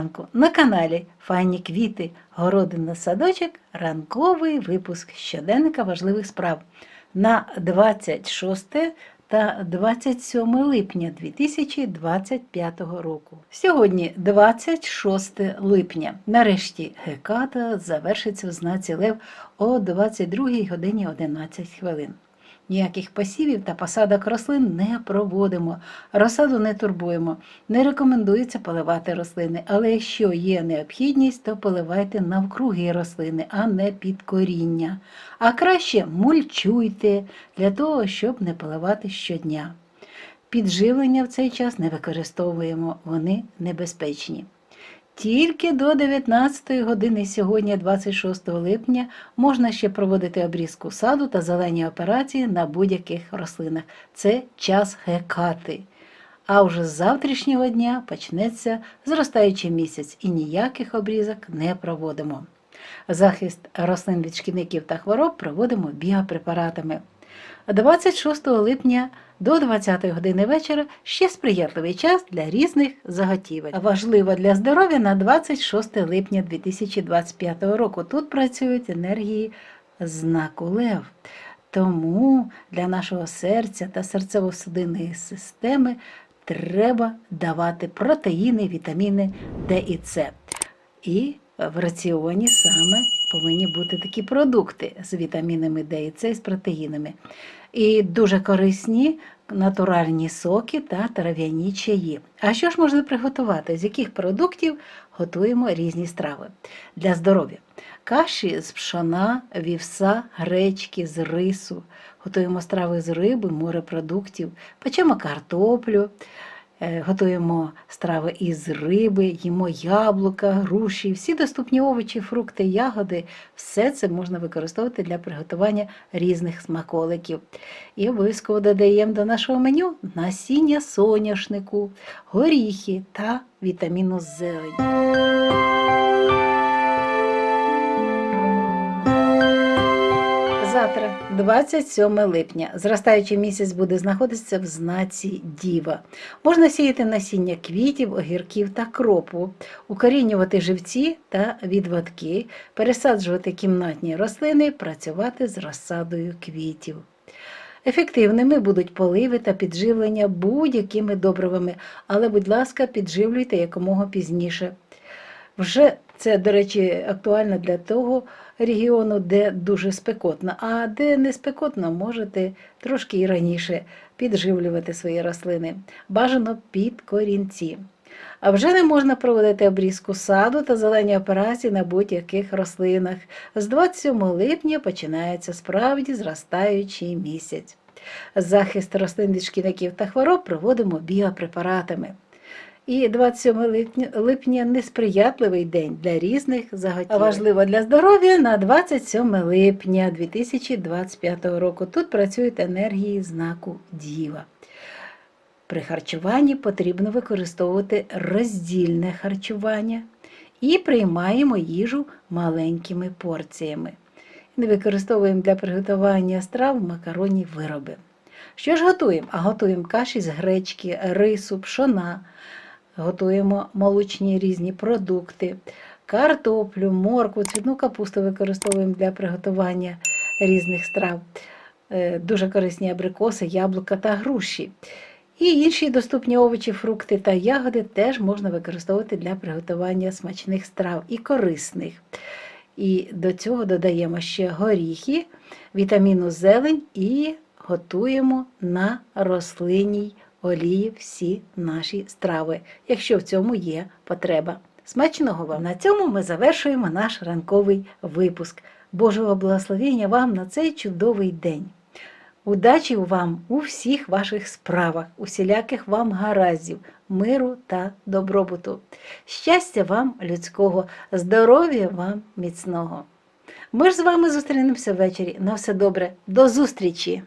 ранку на каналі Файні квіти, городина садочок, ранковий випуск щоденника важливих справ на 26 та 27 липня 2025 року. Сьогодні 26 липня. Нарешті геката завершиться в знаці Лев о 22 годині 11 хвилин. Ніяких посівів та посадок рослин не проводимо, розсаду не турбуємо. Не рекомендується поливати рослини, але якщо є необхідність, то поливайте навкруги рослини, а не під коріння. А краще мульчуйте для того, щоб не поливати щодня. Підживлення в цей час не використовуємо, вони небезпечні. Тільки до 19 години сьогодні, 26 липня, можна ще проводити обрізку саду та зелені операції на будь-яких рослинах. Це час гекати. А вже з завтрашнього дня почнеться зростаючий місяць і ніяких обрізок не проводимо. Захист рослин від шкідників та хвороб проводимо біопрепаратами. 26 липня до 20 години вечора ще сприятливий час для різних заготівель. Важливо для здоров'я на 26 липня 2025 року. Тут працюють енергії знаку Лев. Тому для нашого серця та серцево-судинної системи треба давати протеїни, вітаміни Д і С. І в раціоні саме повинні бути такі продукти з вітамінами Д і С з протеїнами. І дуже корисні натуральні соки та трав'яні чаї. А що ж можна приготувати? З яких продуктів готуємо різні страви для здоров'я? Каші з пшона, вівса, гречки, з рису. Готуємо страви з риби, морепродуктів, печемо картоплю. Е, Готуємо страви із риби, їмо яблука, груші, всі доступні овочі, фрукти, ягоди. Все це можна використовувати для приготування різних смаколиків. І обов'язково додаємо до нашого меню насіння соняшнику, горіхи та вітаміну зелень. Завтра, 27 липня, зростаючий місяць буде знаходитися в знаці Діва. Можна сіяти насіння квітів, огірків та кропу, укорінювати живці та відводки, пересаджувати кімнатні рослини, працювати з розсадою квітів. Ефективними будуть поливи та підживлення будь-якими добривами, але, будь ласка, підживлюйте якомога пізніше. Вже це, до речі, актуально для того регіону, де дуже спекотно, а де не спекотно, можете трошки і раніше підживлювати свої рослини. Бажано під корінці. А вже не можна проводити обрізку саду та зелені операції на будь-яких рослинах. З 27 липня починається справді зростаючий місяць. Захист рослин від шкідників та хвороб проводимо біопрепаратами. І 27 липня, несприятливий день для різних заготівель. Важливо для здоров'я на 27 липня 2025 року. Тут працюють енергії знаку Діва. При харчуванні потрібно використовувати роздільне харчування і приймаємо їжу маленькими порціями. Не використовуємо для приготування страв макаронні вироби. Що ж готуємо? А готуємо каші з гречки, рису, пшона, готуємо молочні різні продукти, картоплю, моркву, цвітну капусту використовуємо для приготування різних страв, Е, дуже корисні абрикоси, яблука та груші. І інші доступні овочі, фрукти та ягоди теж можна використовувати для приготування смачних страв і корисних. І до цього додаємо ще горіхи, вітаміну зелень і готуємо на рослинній олії всі наші страви, якщо в цьому є потреба. Смачного вам! На цьому ми завершуємо наш ранковий випуск. Божого благословення вам на цей чудовий день. Удачі вам у всіх ваших справах, усіляких вам гараздів, миру та добробуту. Щастя вам людського, здоров'я вам міцного. Ми ж з вами зустрінемося ввечері. На все добре. До зустрічі!